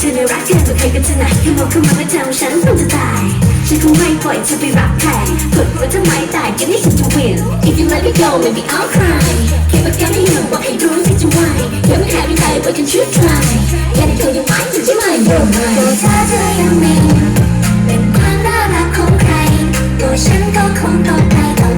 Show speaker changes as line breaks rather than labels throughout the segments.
เธ
อในรักเธอตัวใครกันเธอไหนแค่มองเข้ามาไม่ทำฉันต้งจะตาย ฉัคงไม่ปล่อยเธไปรักใครกดหัวทำไมตายกันนี่ฉันจะวิน If you let me go maybe I'll cry แค่ประกาศให้ยังบอกให้รู้ที่จะไหวอย่ามาแค่ไม่ได้ว่าฉันชื่อใค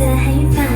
在黑发。